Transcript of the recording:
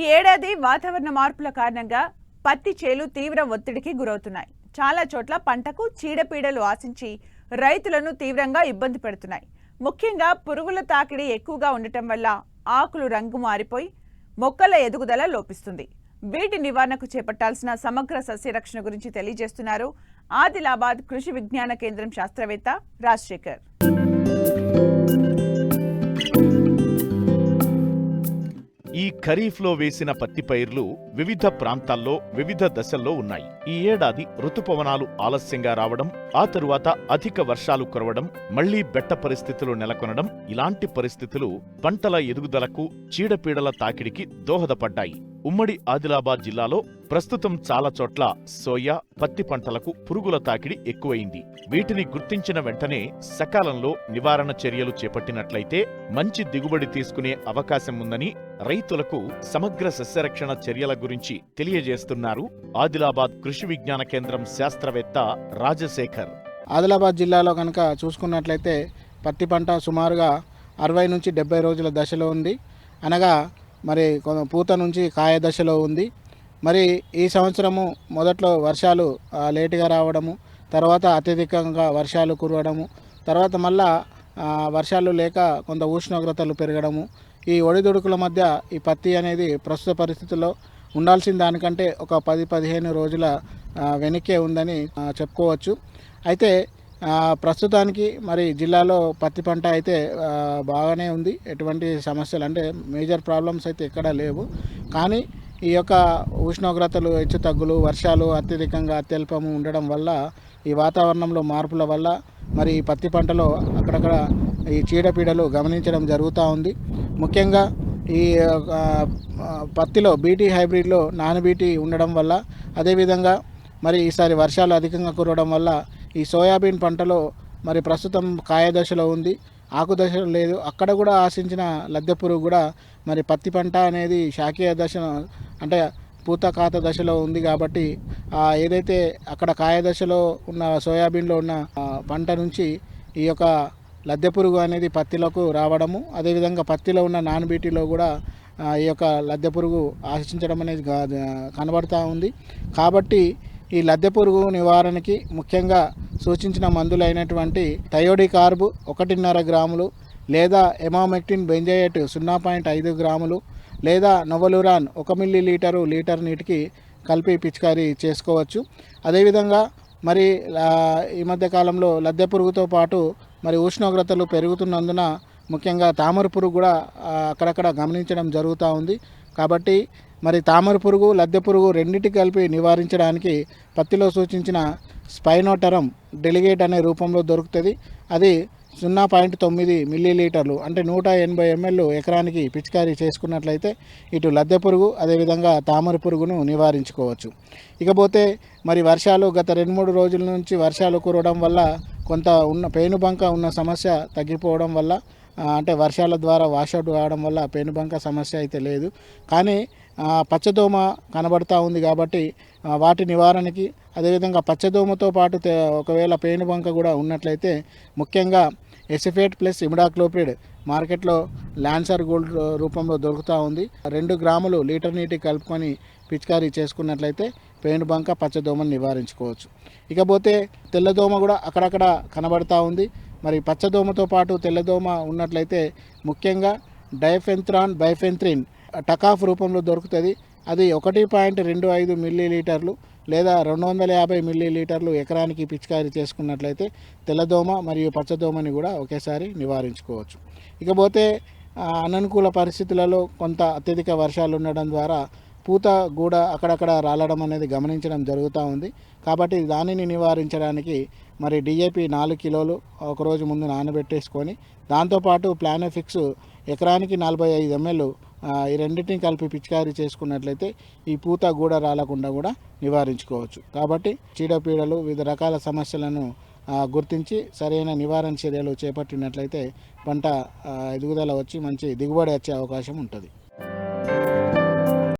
ఈ ఏడాది వాతావరణ మార్పుల కారణంగా పత్తి చేలు తీవ్ర ఒత్తిడికి గురవుతున్నాయి. చాలా చోట్ల పంటకు చీడపీడలు ఆశించి రైతులను తీవ్రంగా ఇబ్బంది పెడుతున్నాయి. ముఖ్యంగా పురుగుల తాకిడి ఎక్కువగా ఉండటం వల్ల ఆకులు రంగు మారిపోయి మొక్కల ఎదుగుదల లోపిస్తుంది. వీటి నివారణకు చేపట్టాల్సిన సమగ్ర సస్యరక్షణ గురించి తెలియజేస్తున్నారు ఆదిలాబాద్ కృషి విజ్ఞాన కేంద్రం శాస్త్రవేత్త రాజశేఖర్. ఖరీఫ్లో వేసిన పత్తి పైర్లు వివిధ ప్రాంతాల్లో వివిధ దశల్లో ఉన్నాయి. ఈ ఏడాది ఋతుపవనాలు ఆలస్యంగా రావడం ఆ తరువాత అధిక వర్షాలు కురవడం మళ్ళీ బెట్ట పరిస్థితులు నెలకొనడం ఇలాంటి పరిస్థితులు పంటల ఎదుగుదలకు చీడపీడల తాకిడికి దోహదపడ్డాయి. ఉమ్మడి ఆదిలాబాద్ జిల్లాలో ప్రస్తుతం చాలా చోట్ల సోయా పత్తి పంటలకు పురుగుల తాకిడి ఎక్కువైంది. వీటిని గుర్తించిన వెంటనే సకాలంలో నివారణ చర్యలు చేపట్టినట్లయితే మంచి దిగుబడి తీసుకునే అవకాశం ఉందని రైతులకు సమగ్ర సస్యరక్షణ చర్యల గురించి తెలియజేస్తున్నారు ఆదిలాబాద్ కృషి విజ్ఞాన కేంద్రం శాస్త్రవేత్త రాజశేఖర్. ఆదిలాబాద్ జిల్లాలో కనుక చూసుకున్నట్లయితే పత్తి పంట సుమారుగా అరవై నుంచి డెబ్బై రోజుల దశలో ఉంది. అనగా మరి పూత నుంచి కాయ దశలో ఉంది. మరి ఈ సంవత్సరము మొదట్లో వర్షాలు లేటుగా రావడము తర్వాత అత్యధికంగా వర్షాలు కురవడము తర్వాత మళ్ళా వర్షాలు లేక కొంత ఉష్ణోగ్రతలు పెరగడము ఈ ఒడిదుడుకుల మధ్య ఈ పత్తి అనేది ప్రస్తుత పరిస్థితుల్లో ఉండాల్సిన దానికంటే ఒక పది పదిహేను రోజుల వెనక్కే ఉందని చెప్పుకోవచ్చు. అయితే ప్రస్తుతానికి మరి జిల్లాలో పత్తి పంట అయితే బాగానే ఉంది. ఎటువంటి సమస్యలు అంటే మేజర్ ప్రాబ్లమ్స్ అయితే ఎక్కడా లేవు. కానీ ఈ యొక్క ఉష్ణోగ్రతలు హెచ్చు తగ్గులు వర్షాలు అత్యధికంగా అత్యల్పము ఉండడం వల్ల ఈ వాతావరణంలో మార్పుల వల్ల మరి ఈ పత్తి పంటలో అక్కడక్కడ ఈ చీడపీడలు గమనించడం జరుగుతూ ఉంది. ముఖ్యంగా ఈ పత్తిలో బీటీ హైబ్రిడ్లో నాన్ బీటీ ఉండడం వల్ల అదేవిధంగా మరి ఈసారి వర్షాలు అధికంగా కురవడం వల్ల ఈ సోయాబీన్ పంటలో మరి ప్రస్తుతం కాయ దశలో ఉంది. ఆకు దశలో లేదు. అక్కడ కూడా ఆశించిన లద్దె పురుగు కూడా మరి పత్తి పంట అనేది శాఖీయ దశ అంటే పూత కాత దశలో ఉంది కాబట్టి ఆ ఏదైతే అక్కడ కాయ దశలో ఉన్న సోయాబీన్లో ఉన్న పంట నుంచి ఈ యొక్క లద్దె పురుగు అనేది పత్తిలోకి రావడము అదేవిధంగా పత్తిలో ఉన్న నాన్ బీటీలో కూడా ఈ యొక్క లద్దె పురుగు ఆశించడం అనేది కనబడతా ఉంది. కాబట్టి ఈ లద్దె పురుగు నివారణకి ముఖ్యంగా సూచించిన మందులైనటువంటి థయోడి కార్బు ఒకటిన్నర గ్రాములు లేదా ఎమామెక్టిన్ బెంజయేట్ సున్నా పాయింట్ ఐదు గ్రాములు లేదా నొవలురాన్ ఒక మిల్లీ లీటరు లీటర్ నీటికి కలిపి పిచికారీ చేసుకోవచ్చు. అదేవిధంగా మరి ఈ మధ్య కాలంలో లద్దె పురుగుతో పాటు మరి ఉష్ణోగ్రతలు పెరుగుతున్నందున ముఖ్యంగా తామర పురుగు కూడా అక్కడక్కడ గమనించడం జరుగుతూ ఉంది. కాబట్టి మరి తామర పురుగు లద్దె పురుగు రెండింటి కలిపి నివారించడానికి పత్తిలో సూచించిన స్పైనోటరం డెలిగేట్ అనే రూపంలో దొరుకుతుంది. అది సున్నా పాయింట్ తొమ్మిది మిల్లీలీటర్లు అంటే నూట ఎనభై ఎంఎల్ ఎకరానికి పిచికారీ చేసుకున్నట్లయితే ఇటు లద్దె పురుగు అదేవిధంగా తామర పురుగును నివారించుకోవచ్చు. ఇకపోతే మరి వర్షాలు గత రెండు మూడు రోజుల నుంచి వర్షాలు కురవడం వల్ల కొంత ఉన్న పేనుబంక ఉన్న సమస్య తగ్గిపోవడం వల్ల అంటే వర్షాల ద్వారా వాషౌట్ కావడం వల్ల పెనుబంక సమస్య అయితే లేదు. కానీ పచ్చదోమ కనబడతా ఉంది కాబట్టి వాటి నివారణకి అదేవిధంగా పచ్చదోమతో పాటు ఒకవేళ పేనుబంక కూడా ఉన్నట్లయితే ముఖ్యంగా ఎసిఫేట్ ప్లస్ ఇమిడాక్లోప్రిడ్ మార్కెట్లో ల్యాన్సర్ గోల్డ్ రూపంలో దొరుకుతూ ఉంది. రెండు గ్రాములు లీటర్ నీటి కలుపుకొని పిచికారీ చేసుకున్నట్లయితే పేనుబంక పచ్చదోమను నివారించుకోవచ్చు. ఇకపోతే తెల్లదోమ కూడా అక్కడక్కడ కనబడతా ఉంది. మరి పచ్చదోమతో పాటు తెల్లదోమ ఉన్నట్లయితే ముఖ్యంగా డైఫెంత్రాన్ బైఫెంత్రిన్ టకాఫ్ రూపంలో దొరుకుతుంది. అది ఒకటి పాయింట్ రెండు ఐదు మిల్లీ లీటర్లు లేదా రెండు వందల యాభై మిల్లీ లీటర్లు ఎకరానికి పిచికారీ చేసుకున్నట్లయితే తెల్లదోమ మరియు పచ్చదోమని కూడా ఒకేసారి నివారించుకోవచ్చు. ఇకపోతే అననుకూల పరిస్థితులలో కొంత అత్యధిక వర్షాలు ఉండడం ద్వారా పూత గూడ అక్కడక్కడ రాలడం అనేది గమనించడం జరుగుతూ ఉంది. కాబట్టి దానిని నివారించడానికి మరి డిఏపి నాలుగు కిలోలు ఒకరోజు ముందు నానబెట్టేసుకొని దాంతోపాటు ప్లానోఫిక్స్ ఎకరానికి నలభై ఐదు ఎంఎల్ ఈ రెండింటిని కలిపి పిచికారీ చేసుకున్నట్లయితే ఈ పూత గూడ రాలకుండా కూడా నివారించుకోవచ్చు. కాబట్టి చీడపీడలు వివిధ రకాల సమస్యలను గుర్తించి సరైన నివారణ చర్యలు చేపట్టినట్లయితే పంట ఎదుగుదల వచ్చి మంచి దిగుబడి వచ్చే అవకాశం ఉంటుంది.